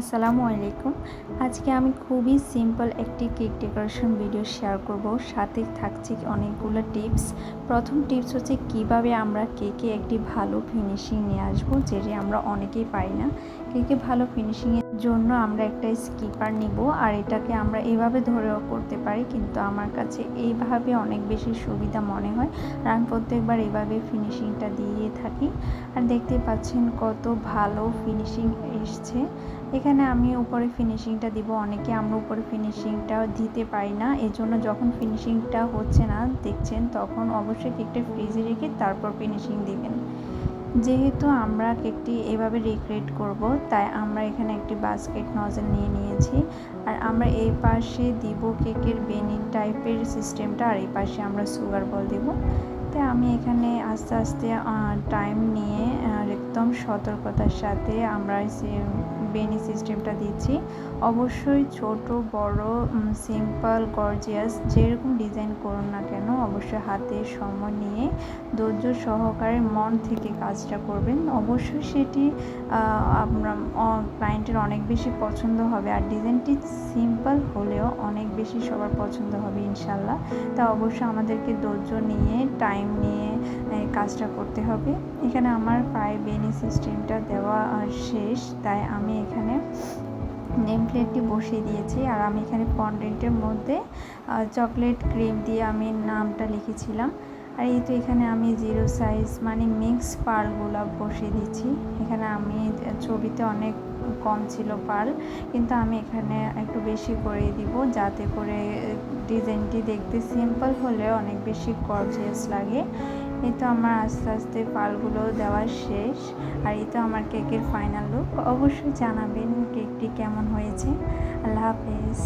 আসসালামু আলাইকুম। আজকে আমি খুবই সিম্পল একটি কেক ডেকোরেশন ভিডিও শেয়ার করব। সাথে থাকছে অনেকগুলো টিপস প্রথম টিপস হচ্ছে কীভাবে আমরা কেকে একটি ভালো ফিনিশিং নিয়ে আসব, যেটি আমরা অনেকেই পাই না। কেকে ভালো ফিনিশিংয়ের জন্য আমরা একটা স্কিপার নিব, আর এটাকে আমরা এভাবে ধরেও করতে পারি, কিন্তু আমার কাছে এইভাবে অনেক বেশি সুবিধা মনে হয়। আর আমি প্রত্যেকবার এইভাবে ফিনিশিংটা দিয়ে থাকি। আর দেখতে পাচ্ছেন কত ভালো ফিনিশিং এসছে। এখানে আমি উপরে ফিনিশিংটা দিব। অনেকে আমরা উপরে ফিনিশিংটা দিতে পারি না। এই জন্য যখন ফিনিশিংটা হচ্ছে না, দেখছেন, তখন অবশ্যই কেকটা ফ্রিজে রেখে তারপর ফিনিশিং দিবেন। যেহেতু আমরা কেকটি এভাবে রিক্রিয়েট করব, তাই আমরা এখানে একটি বাস্কেট নজেল নিয়ে নিয়েছি। আর আমরা এই পাশে দিব কেকের বেনি টাইপের সিস্টেমটা আর এই পাশে আমরা সুগার বল দেব। তাই আমি এখানে আস্তে আস্তে টাইম নিয়ে একদম সতর্কতার সাথে আমরা বেনি সিস্টেমটা দিচ্ছি। অবশ্যই ছোট, বড় সিম্পল গর্জিয়াস যেরকম ডিজাইন করুন না কেন, অবশ্যই হাতে সময় নিয়ে ধৈর্য সহকারে মন থেকে কাজটা করবেন। অবশ্যই সেটি আপনার ক্লায়েন্টের অনেক বেশি পছন্দ হবে আর ডিজাইনটি সিম্পল হলেও অনেক বেশি সবার পছন্দ হবে ইনশাল্লাহ তা অবশ্যই আমাদেরকে ধৈর্য নিয়ে টাইম নিয়ে কাজটা করতে হবে। এখানে আমার প্রায় বেনি সিস্টেমটা দেওয়া শেষ। তাই আমি এখানে নেম প্লেটটি বসিয়ে দিয়েছি। আর আমি এখানে পন্ডেন্টের মধ্যে চকলেট ক্রিম দিয়ে আমি নামটা লিখেছিলাম। আর এই তো এখানে আমি জিরো সাইজ মানে মিক্স পার্লগুলো বসিয়ে দিচ্ছি। এখানে আমি ছবিতে অনেক কম ছিল পাল, কিন্তু আমি এখানে একটু বেশি করে দিব যাতে করে ডিজাইনটি দেখতে সিম্পল হলে অনেক বেশি গর্জিয়াস লাগে। এই তো আমার আস্তে আস্তে পালগুলো দেওয়া শেষ, আর এই তো আমার কেকের ফাইনাল লুক অবশ্যই জানাবেন কেকটি কেমন হয়েছে। আল্লাহ হাফেজ।